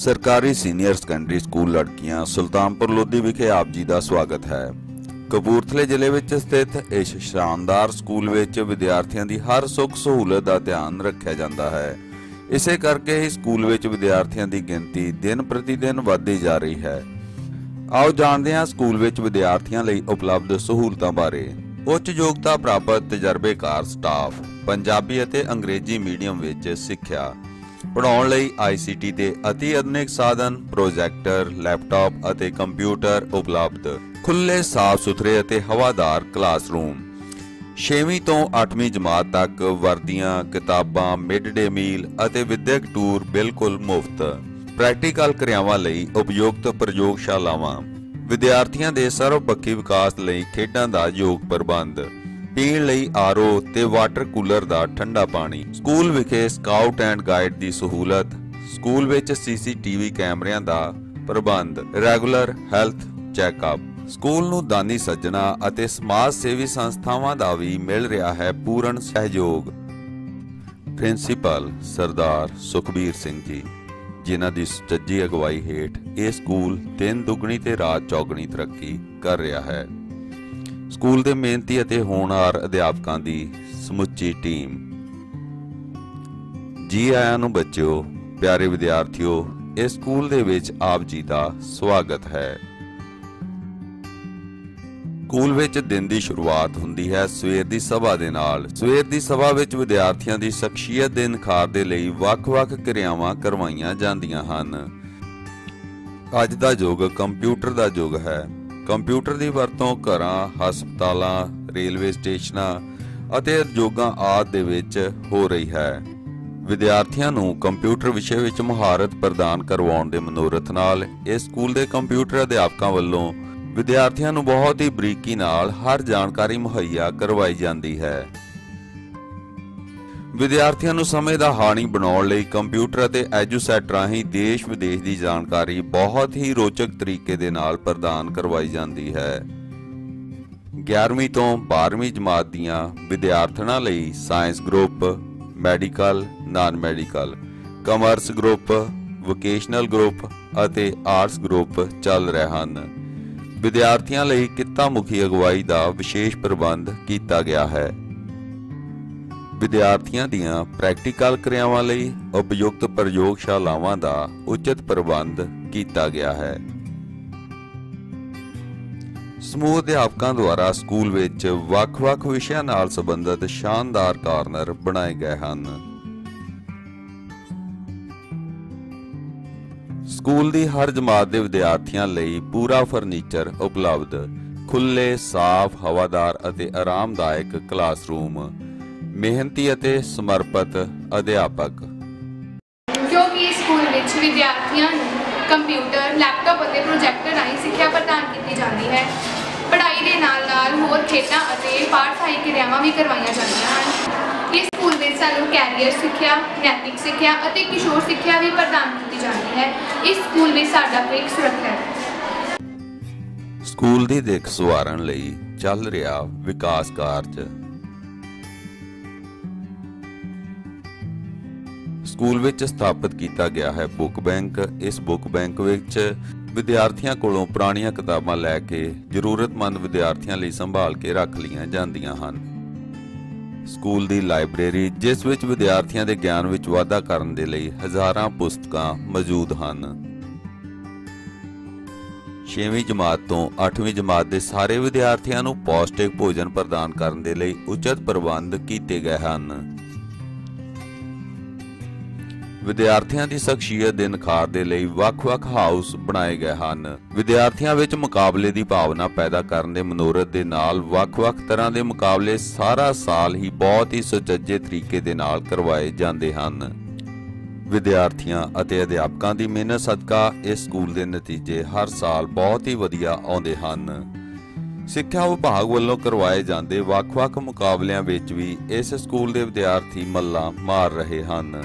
ਸਰਕਾਰੀ senior secondary school ਲੜਕੀਆਂ ਸੁਲਤਾਨਪੁਰ ਲੋਧੀ ਵਿਖੇ ਆਪ ਜੀ ਦਾ ਸਵਾਗਤ ਹੈ। ਕਪੂਰਥਲੇ ਜ਼ਿਲ੍ਹੇ ਵਿੱਚ ਸਥਿਤ ਇਸ ਸ਼ਾਨਦਾਰ ਸਕੂਲ ਵਿੱਚ ਵਿਦਿਆਰਥੀਆਂ ਦੀ ਹਰ ਸੁੱਖ ਸਹੂਲਤ ਦਾ ਧਿਆਨ ਰੱਖਿਆ ਜਾਂਦਾ ਹੈ। ਇਸੇ ਕਰਕੇ ਹੀ ਸਕੂਲ ਵਿੱਚ ਵਿਦਿਆਰਥੀਆਂ ਦੀ ਗਿਣਤੀ ਦਿਨ ਪ੍ਰਤੀ ਦਿਨ ਵਧਦੀ ਜਾ ਰਹੀ ਹੈ। ਆਓ ਜਾਣਦੇ ਹਾਂ ਸਕੂਲ ਵਿੱਚ ਵਿਦਿਆਰਥੀਆਂ ਲਈ ਉਪਲਬਧ ਸਹੂਲਤਾਂ ਬਾਰੇ। ਉੱਚ ਯੋਗਤਾ ਪ੍ਰਾਪਤ ਤਜਰਬੇਕਾਰ ਸਟਾਫ, ਪੰਜਾਬੀ ਅਤੇ ਅੰਗਰੇਜ਼ੀ ਮੀਡੀਅਮ ਵਿੱਚ ਸਿੱਖਿਆ ਪੜ੍ਹਾਉਣ ਲਈ ICT ਦੇ ਅਤੀ ਆਧੁਨਿਕ ਸਾਧਨ ਪ੍ਰੋਜੈਕਟਰ ਲੈਪਟਾਪ ਅਤੇ ਕੰਪਿਊਟਰ ਉਪਲਬਧ। ਖੁੱਲੇ ਸਾਫ਼ ਸੁਥਰੇ ਅਤੇ ਹਵਾਦਾਰ ਕਲਾਸਰੂਮ 6ਵੀਂ ਤੋਂ 8ਵੀਂ ਜਮਾਤ ਤੱਕ ਵਰਦੀਆਂ, ਕਿਤਾਬਾਂ ਮਿਡ ਡੇ ਮੀਲ ਅਤੇ ਵਿਦਿਅਕ ਟੂਰ ਬਿਲਕੁਲ ਮੁਫਤ। ਪ੍ਰੈਕਟੀਕਲ ਕਿਰਿਆਵਾਂ ਲਈ ਉਪਯੁਕਤ ਪ੍ਰਯੋਗਸ਼ਾਲਾਵਾਂ। ਵਿਦਿਆਰਥੀਆਂ ਦੇ ਸਰਵਪੱਖੀ ਵਿਕਾਸ ਲਈ ਖੇਡਾਂ ਦਾ ਯੋਗ ਪ੍ਰਬੰਧ। ਪੀਣ ਲਈ ਆਰਓ ਤੇ ਵਾਟਰ ਕੂਲਰ ਦਾ ਠੰਡਾ ਪਾਣੀ। ਸਕੂਲ ਵਿਖੇ ਸਕਾਊਟ ਐਂਡ ਗਾਈਡ ਦੀ ਸਹੂਲਤ। ਸਕੂਲ ਵਿੱਚ ਸੀਸੀਟੀਵੀ ਕੈਮਰਿਆਂ ਦਾ ਪ੍ਰਬੰਧ। Regular health checkup. ਸਕੂਲ ਨੂੰ ਦਾਨੀ ਸੱਜਣਾ ਅਤੇ ਸਮਾਜ ਸੇਵੀ ਸੰਸਥਾਵਾਂ ਦਾ ਵੀ ਮਿਲ ਰਿਹਾ ਹੈ ਪੂਰਨ ਸਹਿਯੋਗ। ਪ੍ਰਿੰਸੀਪਲ ਸਰਦਾਰ ਸੁਖਬੀਰ ਸਿੰਘ ਜੀ, ਜਿਨ੍ਹਾਂ ਦੀ ਸੁਚੱਜੀ ਅਗਵਾਈ ਹੇਠ ਇਹ ਸਕੂਲ ਦਿਨ ਦੁਗਣੀ ਤੇ ਰਾਤ ਚੌਗਣੀ ਤਰੱਕੀ ਕਰ ਰਿਹਾ ਹੈ। ਸਕੂਲ ਦੇ ਮਿਹਨਤੀ ਅਤੇ ਹੋਣਹਾਰ ਅਧਿਆਪਕਾਂ ਦੀ ਸਮੁੱਚੀ ਟੀਮ। ਜੀ ਆਇਆਂ ਨੂੰ ਬੱਚਿਓ, ਪਿਆਰੇ ਵਿਦਿਆਰਥੀਓ, ਇਸ ਸਕੂਲ ਦੇ ਵਿੱਚ ਆਪ ਜੀ ਦਾ ਸਵਾਗਤ ਹੈ। ਸਕੂਲ ਵਿੱਚ ਦਿਨ ਦੀ ਸ਼ੁਰੂਆਤ ਹੁੰਦੀ ਹੈ ਸਵੇਰ ਦੀ ਸਭਾ ਦੇ ਨਾਲ। ਸਵੇਰ ਦੀ ਸਭਾ ਵਿੱਚ ਵਿਦਿਆਰਥੀਆਂ ਦੀ ਸ਼ਖਸੀਅਤ ਦੇ ਨਿਖਾਰ ਦੇ ਲਈ ਵੱਖ-ਵੱਖ ਕਿਰਿਆਵਾਂ ਕਰਵਾਈਆਂ ਜਾਂਦੀਆਂ ਹਨ। ਅੱਜ ਦਾ ਯੁੱਗ ਕੰਪਿਊਟਰ ਦਾ ਯੁੱਗ ਹੈ। ਕੰਪਿਊਟਰ ਦੀ ਵਰਤੋਂ ਘਰਾਂ, ਹਸਪਤਾਲਾਂ, ਰੇਲਵੇ ਸਟੇਸ਼ਨਾਂ ਅਤੇ ਉਦਯੋਗਾਂ ਆਦਿ ਦੇ ਵਿੱਚ ਹੋ ਰਹੀ ਹੈ। ਵਿਦਿਆਰਥੀਆਂ ਨੂੰ ਕੰਪਿਊਟਰ ਵਿਸ਼ੇ ਵਿੱਚ ਮਹਾਰਤ ਪ੍ਰਦਾਨ ਕਰਵਾਉਣ ਦੇ ਮਨੋਰਥ ਨਾਲ ਇਸ ਸਕੂਲ ਦੇ ਕੰਪਿਊਟਰ ਅਧਿਆਪਕਾਂ ਵੱਲੋਂ ਵਿਦਿਆਰਥੀਆਂ ਨੂੰ ਬਹੁਤ ਹੀ ਬਰੀਕੀ ਨਾਲ ਹਰ ਜਾਣਕਾਰੀ ਮੁਹੱਈਆ ਕਰਵਾਈ ਜਾਂਦੀ ਹੈ। ਵਿਦਿਆਰਥੀਆਂ ਨੂੰ ਸਮੇਂ ਦਾ ਹਾਣੀ ਬਣਾਉਣ ਲਈ ਕੰਪਿਊਟਰ ਅਤੇ ਐਜੂਸੈਟ ਰਾਹੀਂ ਦੇਸ਼ ਵਿਦੇਸ਼ ਦੀ ਜਾਣਕਾਰੀ ਬਹੁਤ ਹੀ ਰੋਚਕ ਤਰੀਕੇ ਦੇ ਨਾਲ ਪ੍ਰਦਾਨ ਕਰਵਾਈ ਜਾਂਦੀ ਹੈ। 11ਵੀਂ ਤੋਂ 12ਵੀਂ ਜਮਾਤ ਦੀਆਂ ਵਿਦਿਆਰਥਣਾਂ ਲਈ science group, medical non medical commerce group, vocational group ਅਤੇ ਆਰਟਸ ਗਰੁੱਪ ਚੱਲ ਰਹੇ ਹਨ। ਵਿਦਿਆਰਥੀਆਂ ਲਈ ਕਿੱਤਾ ਮੁਖੀ ਅਗਵਾਈ ਦਾ ਵਿਸ਼ੇਸ਼ ਪ੍ਰਬੰਧ ਕੀਤਾ ਗਿਆ ਹੈ। ਵਿਦਿਆਰਥੀਆਂ ਦੀਆਂ ਪ੍ਰੈਕਟੀਕਲ ਕਿਰਿਆਵਾਂ ਲਈ ਉਪਯੁਕਤ ਪ੍ਰਯੋਗਸ਼ਾਲਾਵਾਂ ਦਾ ਉਚਿਤ ਪ੍ਰਬੰਧ ਕੀਤਾ ਗਿਆ ਹੈ। ਸਮੂਹ ਅਧਿਆਪਕਾਂ ਦੁਆਰਾ ਸਕੂਲ ਵਿੱਚ ਵੱਖ-ਵੱਖ ਵਿਸ਼ਿਆਂ ਨਾਲ ਸੰਬੰਧਿਤ ਸ਼ਾਨਦਾਰ ਕਾਰਨਰ ਬਣਾਏ ਗਏ ਹਨ। ਸਕੂਲ ਦੀ ਹਰ ਜਮਾਤ ਦੇ ਵਿਦਿਆਰਥੀਆਂ ਲਈ ਪੂਰਾ ਫਰਨੀਚਰ ਉਪਲਬਧ ਖੁੱਲੇ ਸਾਫ਼, ਹਵਾਦਾਰ ਅਤੇ ਆਰਾਮਦਾਇਕ ਕਲਾਸਰੂਮ ਮਿਹਨਤੀ ਅਤੇ ਸਮਰਪਿਤ ਅਧਿਆਪਕ। ਕਿਉਂਕਿ ਇਸ ਸਕੂਲ ਵਿੱਚ ਵਿਦਿਆਰਥੀਆਂ ਨੂੰ ਕੰਪਿਊਟਰ ਲੈਪਟਾਪ ਅਤੇ ਪ੍ਰੋਜੈਕਟਰ ਰਾਹੀਂ ਸਿੱਖਿਆ ਪ੍ਰਦਾਨ ਕੀਤੀ ਜਾਂਦੀ ਹੈ। ਪੜ੍ਹਾਈ ਦੇ ਨਾਲ-ਨਾਲ ਹੋਰ ਖੇਡਾਂ ਅਤੇ ਪਾਠ-ਸਹਾਈ ਕਿਰਿਆਵਾਂ ਵੀ ਕਰਵਾਈਆਂ ਜਾਂਦੀਆਂ ਹਨ। ਇਸ ਸਕੂਲ ਵਿੱਚ ਸਾਨੂੰ ਕੈਰੀਅਰ ਸਿੱਖਿਆ ਨੈਤਿਕ ਸਿੱਖਿਆ ਅਤੇ ਕਿਸ਼ੋਰ ਸਿੱਖਿਆ ਵੀ ਪ੍ਰਦਾਨ ਕੀਤੀ ਜਾਂਦੀ ਹੈ। ਇਸ ਸਕੂਲ ਵਿੱਚ ਸਾਡਾ ਭਵਿੱਖ ਸੁਰੱਖਿਅਤ ਹੈ। ਸਕੂਲ ਦੀ ਦਿੱਖ ਸੁਆਰਨ ਲਈ ਚੱਲ ਰਿਹਾ ਵਿਕਾਸ ਕਾਰਜ ਸਕੂਲ ਵਿੱਚ ਸਥਾਪਿਤ ਕੀਤਾ ਗਿਆ ਹੈ ਬੁੱਕ ਬੈਂਕ। ਇਸ ਬੁੱਕ ਬੈਂਕ ਵਿੱਚ ਵਿਦਿਆਰਥੀਆਂ ਕੋਲੋਂ ਪੁਰਾਣੀਆਂ ਕਿਤਾਬਾਂ ਲੈ ਕੇ ਜ਼ਰੂਰਤਮੰਦ ਵਿਦਿਆਰਥੀਆਂ ਲਈ ਸੰਭਾਲ ਕੇ ਰੱਖ ਲਈਆਂ ਜਾਂਦੀਆਂ ਹਨ। ਸਕੂਲ ਦੀ ਲਾਇਬ੍ਰੇਰੀ, ਜਿਸ ਵਿੱਚ ਵਿਦਿਆਰਥੀਆਂ ਦੇ ਗਿਆਨ ਵਿੱਚ ਵਾਧਾ ਕਰਨ ਦੇ ਲਈ ਹਜ਼ਾਰਾਂ ਪੁਸਤਕਾਂ ਮੌਜੂਦ ਹਨ। 6ਵੀਂ ਜਮਾਤ ਤੋਂ 8ਵੀਂ ਜਮਾਤ ਦੇ ਸਾਰੇ ਵਿਦਿਆਰਥੀਆਂ ਨੂੰ ਪੌਸ਼ਟਿਕ ਭੋਜਨ ਪ੍ਰਦਾਨ ਕਰਨ ਦੇ ਲਈ ਉਚਿਤ ਪ੍ਰਬੰਧ ਕੀਤੇ ਗਏ ਹਨ। ਵਿਦਿਆਰਥੀਆਂ ਦੀ ਸ਼ਖਸੀਅਤ ਦੇ ਨਿਖਾਰ ਦੇ ਲਈ ਵੱਖ-ਵੱਖ ਹਾਊਸ ਬਣਾਏ ਗਏ ਹਨ। ਵਿਦਿਆਰਥੀਆਂ ਵਿੱਚ ਮੁਕਾਬਲੇ ਦੀ ਭਾਵਨਾ ਪੈਦਾ ਕਰਨ ਦੇ ਮਨੋਰਥ ਦੇ ਨਾਲ ਵੱਖ-ਵੱਖ ਤਰ੍ਹਾਂ ਦੇ ਮੁਕਾਬਲੇ ਸਾਰਾ ਸਾਲ ਹੀ ਬਹੁਤ ਹੀ ਸੁਚੱਜੇ ਤਰੀਕੇ ਦੇ ਨਾਲ ਕਰਵਾਏ ਜਾਂਦੇ ਹਨ। ਵਿਦਿਆਰਥੀਆਂ ਅਤੇ ਅਧਿਆਪਕਾਂ ਦੀ ਮਿਹਨਤ ਸਦਕਾ ਇਸ ਸਕੂਲ ਦੇ ਨਤੀਜੇ ਹਰ ਸਾਲ ਬਹੁਤ ਹੀ ਵਧੀਆ ਆਉਂਦੇ ਹਨ। ਸਿੱਖਿਆ ਵਿਭਾਗ ਵੱਲੋਂ ਕਰਵਾਏ ਜਾਂਦੇ ਵੱਖ-ਵੱਖ ਮੁਕਾਬਲਿਆਂ ਵਿੱਚ ਵੀ ਇਸ ਸਕੂਲ ਦੇ ਵਿਦਿਆਰਥੀ ਮੱਲਾਂ ਮਾਰ ਰਹੇ ਹਨ।